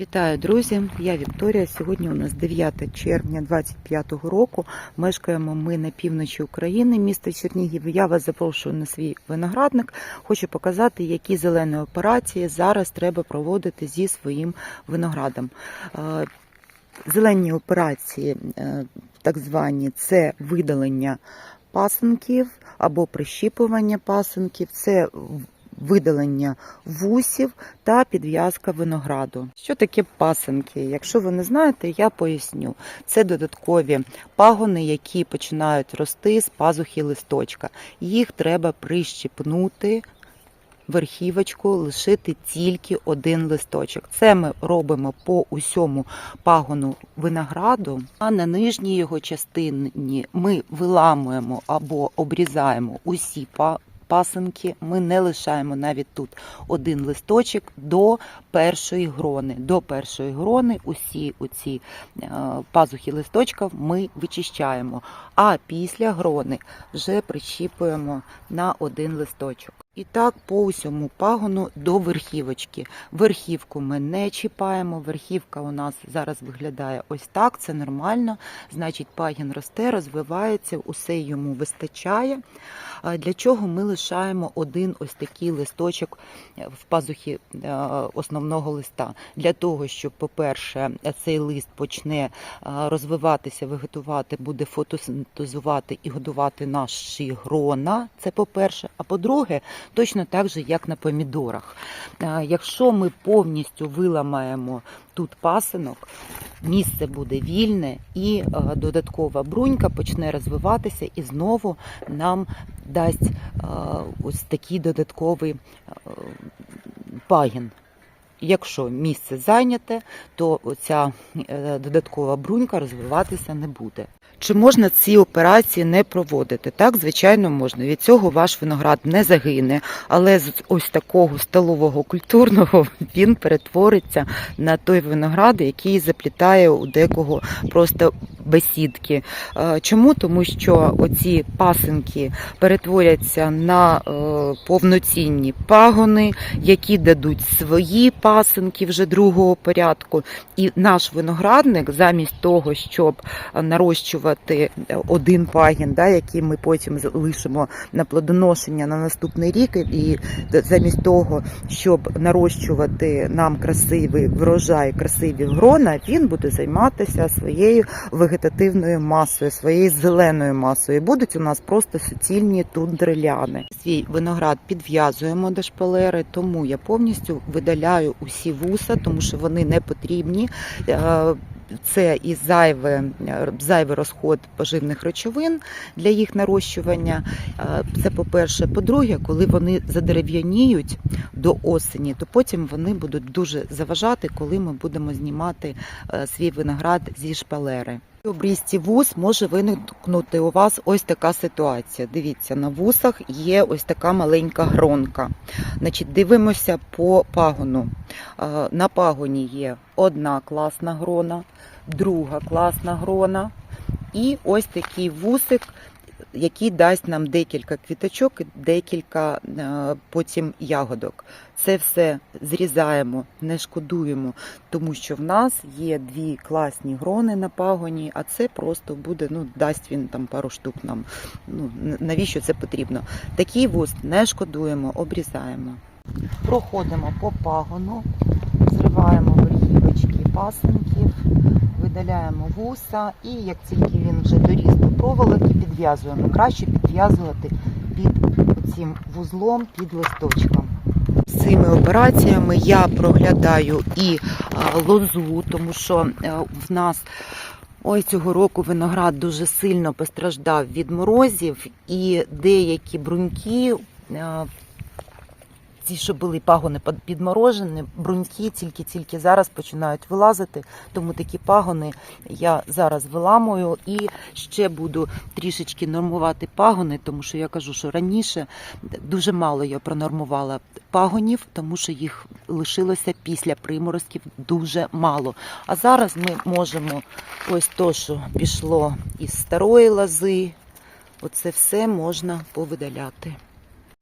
Вітаю, друзі! Я Вікторія. Сьогодні у нас 9 червня 2025 року. Мешкаємо ми на півночі України, місто Чернігів. Я вас запрошую на свій виноградник. Хочу показати, які зелені операції зараз треба проводити зі своїм виноградом. Е, Зелені операції, е, так звані, це видалення пасенків або прищіпування пасенків. Це видалення вусів та підв'язка винограду. Що таке пасенки? Якщо ви не знаєте, я поясню. Це додаткові пагони, які починають рости з пазухи листочка. Їх треба прищіпнути. Верхівочку лишити тільки один листочок. Це ми робимо по усьому пагону винограду, а на нижній його частині ми виламуємо або обрізаємо усі пасинки. Ми не лишаємо навіть тут один листочок до першої грони. До першої грони усі оці е, пазухи листочка ми вичищаємо, а після грони вже прищіпуємо на один листочок. І так по усьому пагону до верхівочки. Верхівку ми не чіпаємо. Верхівка у нас зараз виглядає ось так. Це нормально. Значить, пагін росте, розвивається, усе йому вистачає. Для чого ми лишаємо один ось такий листочок в пазухі е, основного листа? Для того, щоб, по-перше, цей лист почне е, розвиватися, вегетувати, буде фотосинтезувати і годувати наші грона. Це по-перше. А по-друге, точно так же, як на помідорах. Якщо ми повністю виламаємо тут пасинок, місце буде вільне і додаткова брунька почне розвиватися і знову нам дасть ось такий додатковий пагін. Якщо місце зайняте, то оця е, додаткова брунька розвиватися не буде. Чи можна ці операції не проводити? Так, звичайно, можна. Від цього ваш виноград не загине, але з ось такого столового культурного він перетвориться на той виноград, який заплітає у декого просто бесідки. Е, Чому? Тому що оці пасинки перетворяться на е, повноцінні пагони, які дадуть свої пасинки вже другого порядку. І наш виноградник, замість того, щоб нарощувати один пагін, да, який ми потім залишимо на плодоношення на наступний рік, і замість того, щоб нарощувати нам красивий врожай, красиві грона, він буде займатися своєю вегетативною масою, своєю зеленою масою. Будуть у нас просто суцільні тундриляни. Свій виноград підв'язуємо до шпалери, тому я повністю видаляю усі вуса, тому що вони не потрібні. Е, Це і зайве, зайвий розход поживних речовин для їх нарощування. Е, Це по-перше. По-друге, коли вони задерев'яніють до осені, то потім вони будуть дуже заважати, коли ми будемо знімати е, свій виноград зі шпалери. Обрізці вус може виникнути у вас ось така ситуація. Дивіться, на вусах є ось така маленька гронка. Значить, дивимося по пагону. На пагоні є одна класна грона, друга класна грона, і ось такий вусик, який дасть нам декілька квіточок і декілька е, потім ягодок. Це все зрізаємо, не шкодуємо, тому що в нас є дві класні грони на пагоні, а це просто буде, ну, дасть він там пару штук нам. Ну, навіщо це потрібно? Такий вуст не шкодуємо, обрізаємо. Проходимо по пагону, зриваємо верхівочки пасенків, видаляємо вуса і як тільки він вже доріс до проволоки, підв'язуємо. Краще підв'язувати під цим вузлом, під листочком. Цими операціями я проглядаю і лозу, тому що е, в нас ой цього року виноград дуже сильно постраждав від морозів, і деякі бруньки. Ті, що були пагони підморожені, бруньки тільки-тільки зараз починають вилазити. Тому такі пагони я зараз виламую і ще буду трішечки нормувати пагони, тому що я кажу, що раніше дуже мало я пронормувала пагонів, тому що їх лишилося після приморозків дуже мало. А зараз ми можемо ось то, що пішло із старої лози, оце все можна повидаляти.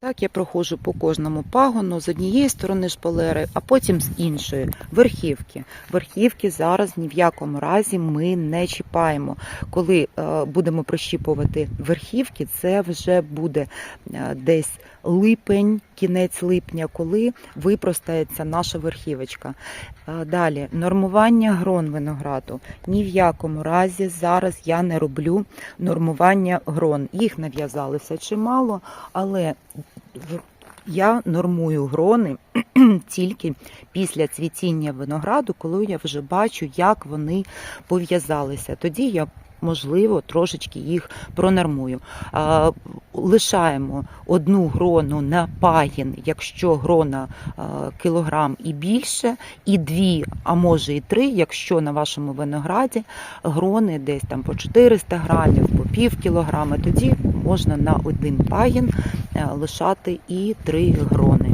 Так, я проходжу по кожному пагону з однієї сторони шпалери, а потім з іншої верхівки. Верхівки зараз ні в якому разі ми не чіпаємо. Коли е, будемо прищіпувати верхівки, це вже буде е, десь липень, кінець липня, коли випростається наша верхівочка. Е, Далі нормування грон винограду. Ні в якому разі зараз я не роблю нормування грон. Їх нав'язали все чимало, але я нормую грони тільки після цвітіння винограду, коли я вже бачу, як вони пов'язалися. Тоді я можливо трошечки їх пронормую. А, лишаємо одну грону на пагін, якщо грона а, кілограм і більше, і дві, а може і три, якщо на вашому винограді грони десь там по 400 грамів, по пів кілограма, тоді можна на один пагін е, лишати і три грони.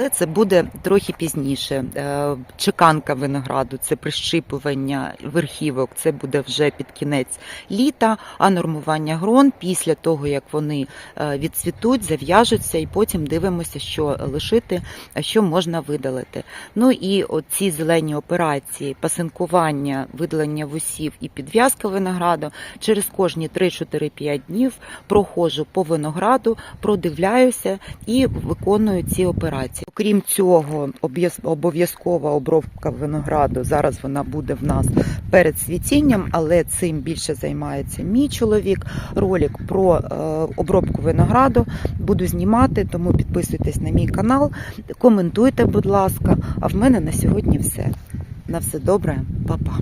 Але це буде трохи пізніше. Е, Чеканка винограду, це прищипування верхівок, це буде вже під кінець літа, а нормування грон після того, як вони е, відцвітуть, зав'яжуться, і потім дивимося, що лишити, а що можна видалити. Ну і оці зелені операції, пасинкування, видалення вусів і підв'язка винограду через кожні 3-4-5 днів проходжу по винограду, продивляюся і виконую ці операції. Окрім цього, обов'язкова обробка винограду. Зараз вона буде в нас перед цвітінням, але цим більше займається мій чоловік. Ролик про е, обробку винограду буду знімати, тому підписуйтесь на мій канал, коментуйте, будь ласка. А в мене на сьогодні все. На все добре, па-па.